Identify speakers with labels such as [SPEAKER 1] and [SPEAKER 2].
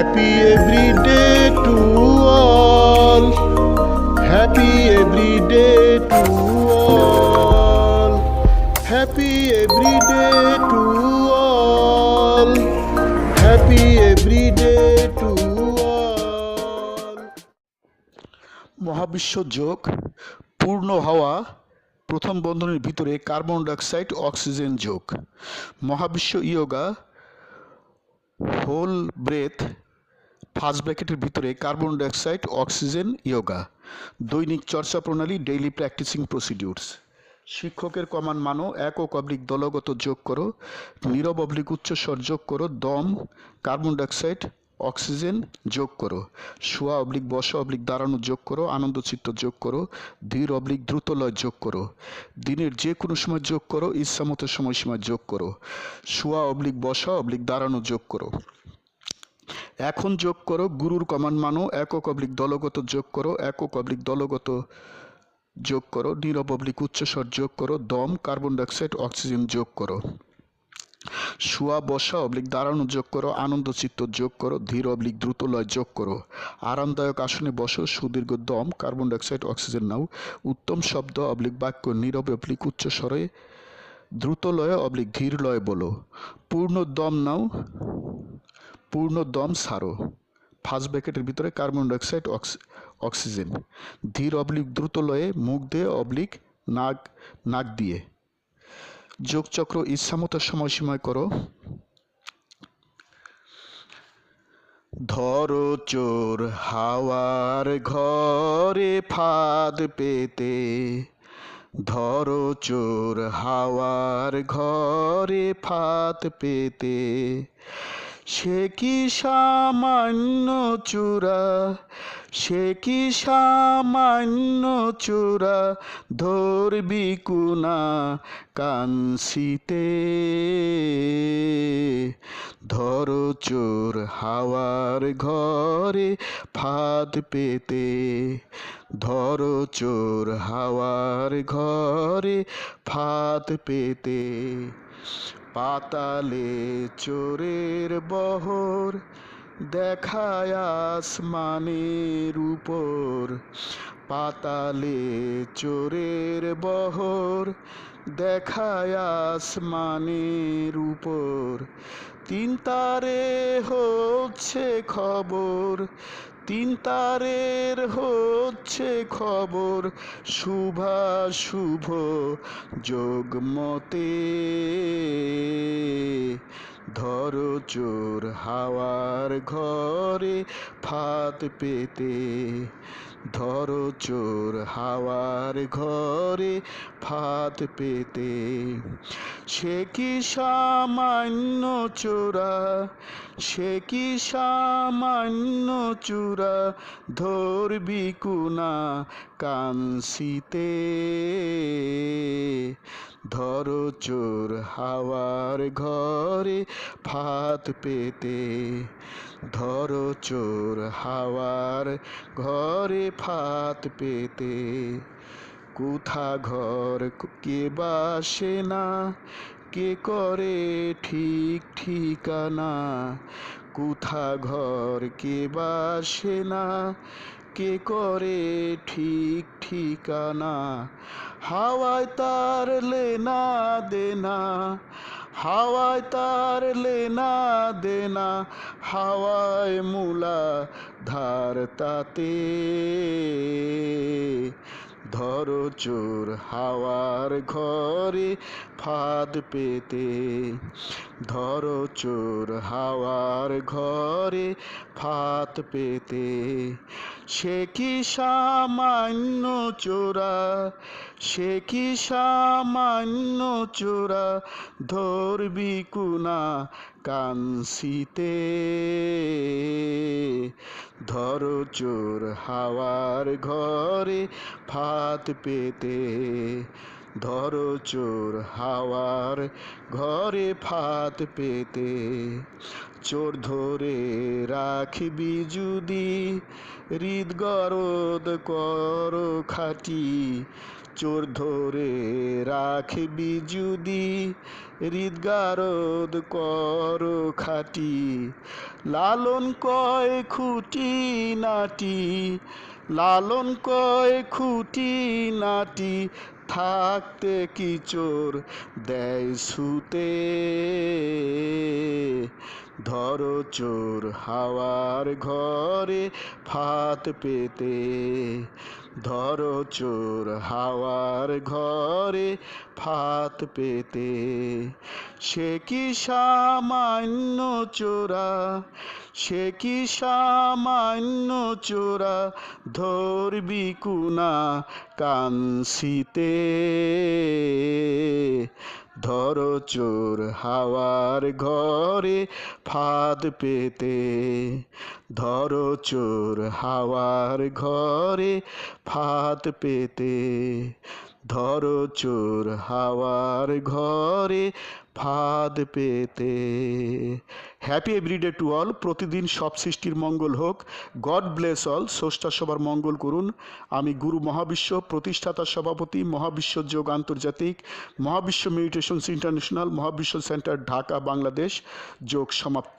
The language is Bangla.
[SPEAKER 1] Happy every day to all. Happy every day to all. Happy every day to all. Happy every day to all. মহাবিশ্ব যোগ পূর্ণ হওয়া প্রথম বন্ধনীর ভিতরে কার্বন ডাইঅক্সাইড অক্সিজেন যোগ মহাবিশ্ব ইয়োগা হোল ব্রেথ ফার্স্ট ব্র্যাকেটের ভিতরে কার্বন ডাইঅক্সাইড, অক্সিজেন, ইয়োগা। দৈনিক চর্চা প্রণালী, ডেইলি প্র্যাকটিসিং প্রসিডিউরস। শিক্ষকের কমান মানো একক অবলিক দলগত যোগ করো, নীরব অবলিক উচ্চস্বর যোগ করো, দম, কার্বন ডাইঅক্সাইড, অক্সিজেন যোগ করো। শোয়া অবলিক বসা অবলিক দাঁড়ানো যোগ করো আনন্দচিত্ত যোগ করো, ধীর অবলিক দ্রুতলয় যোগ করো। দিনের যে কোনো সময় যোগ করো, ইচ্ছামতো সময়সীমা যোগ করো। শোয়া অবলিক বসা অবলিক দাঁড়ানো যোগ করো। এখন যোগ করো, গুরুর কমান মানো, একক অবলিক দলগত যোগ করো, একক অবলিক দলগত যোগ করো, নীরব অবলিক উচ্চস্বর যোগ করো, দম, কার্বন ডাইঅক্সাইড, অক্সিজেন যোগ করো। শোয়া, বসা অবলিক দাঁড়ানো যোগ করো, আনন্দ চিত্ত যোগ করো, ধীর অবলিক দ্রুত লয় যোগ করো। আরামদায়ক আসনে বসো, সুদীর্ঘ দম, কার্বন ডাইঅক্সাইড, অক্সিজেন নাও। উত্তম শব্দ অবলিক বাক্য, নীরব অবলিক উচ্চ স্বরে দ্রুত লয়ে অবলিক ধীর লয়ে বলো। পূর্ণ দম নাও। পূর্ণ দম সারো। ফার্স্ট ব্র্যাকেটের ভিতরে কার্বন ডাইঅক্সাইড অক্সিজেন। ধীর অবলিক দ্রুত লয়ে মুখ দিয়ে অবলিক নাক নাক দিয়ে। যোগচক্র ইচ্ছামতো সময়সীমায় করো। ধরো চোর হাওয়ার ঘরে ফাঁদ পেতে। ধরো চোর হাওয়ার ঘরে ফাঁদ পেতে। সে কি সামান্য চূড়া? সে কি সামান্য চূড়া? ধরবি কুনা কানসিতে ধরো চোর হাওয়ার ঘরে ফাঁদ পেতে। ধরো চোর হাওয়ার ঘরে ফাঁদ পেতে। পাতালে চোরের বহর দেখায় আসমানের উপর, পাতালে চোরের বহর। দেখায় আসমানের উপর, তিন তারে হচ্ছে খবর। তিন তারের হচ্ছে খবর শুভা শুভ যোগমতে। ধরো চোর হাওয়ার ঘরে ফাঁদ পেতে ধরো চোর হাওয়ার ঘরে ফাঁদ পেতে। সে কি সামান্য চোরা? সে কি সামান্য চূড়া ধরবি কুনা কানসিতে ধরো চোর হাওয়ার ঘরে ফাঁদ পেতে। ধরো চোর হাওয়ার ঘরে ফাঁদ পেতে। কোথা ঘর কে বাসে না, কে করে ঠিক ঠিকানা? কোথা ঘর কে বাসে না, কে করে ঠিক ঠিকানা? হাওয়ায় তার লেনা দেনা হাওয়ায় তার লেনা দেনা হাওয়ায় মূলা ধার তাতে। ধরো চোর হাওয়ার ঘরে ফাঁদ পেতে। ধরো চোর হাওয়ার ঘরে ফাঁদ পেতে। সে কি সামান্য চোরা? সে কি সামান্য চোরা? ধরবি কুনা কানসিতে ধরো চোর হাওয়ার ঘরে ফাত পেতে। ধরো চোর হাওয়ার ঘরে ফাঁদ পেতে। চোর ধরে রাখবি যদি হৃদগরদ কর খাটি। চোর ধরে রাখবি যদি হৃদগারদ কর খাটি। লালন কয় খুঁটি নাটি, লালন কয় খুঁটি নাটি থাকতে কি চোর দেয় সুতে? ধরো চোর হাওয়ার ঘরে ফাত পেতে। ধরো চোর হাওয়ার ঘরে ফাত পেতে। সে কি সামান্য চোরা, সে কি সামান্য চোরা ধরবি কুনা কানসিতে ধরো চোর হাওয়ার ঘরে ফাঁদ পেতে। ধরো চোর হাওয়ার ঘরে ফাঁদ পেতে। ধরো চোর হাওয়ার ঘরে ফাঁদ পেতে। হ্যাপি এভরিডে টু অল প্রতিদিন সব সৃষ্টির মঙ্গল হোক। গড ব্লেস অল স্রষ্টা সবার মঙ্গল করুন। আমি গুরু মহাবিশ্ব, প্রতিষ্ঠাতা সভাপতি, মহাবিশ্ব যোগ আন্তর্জাতিক, মহাবিশ্ব মেডিটেশনস ইন্টারন্যাশনাল মহাবিশ্ব সেন্টার ঢাকা, বাংলাদেশ। যোগ সমাপ্ত।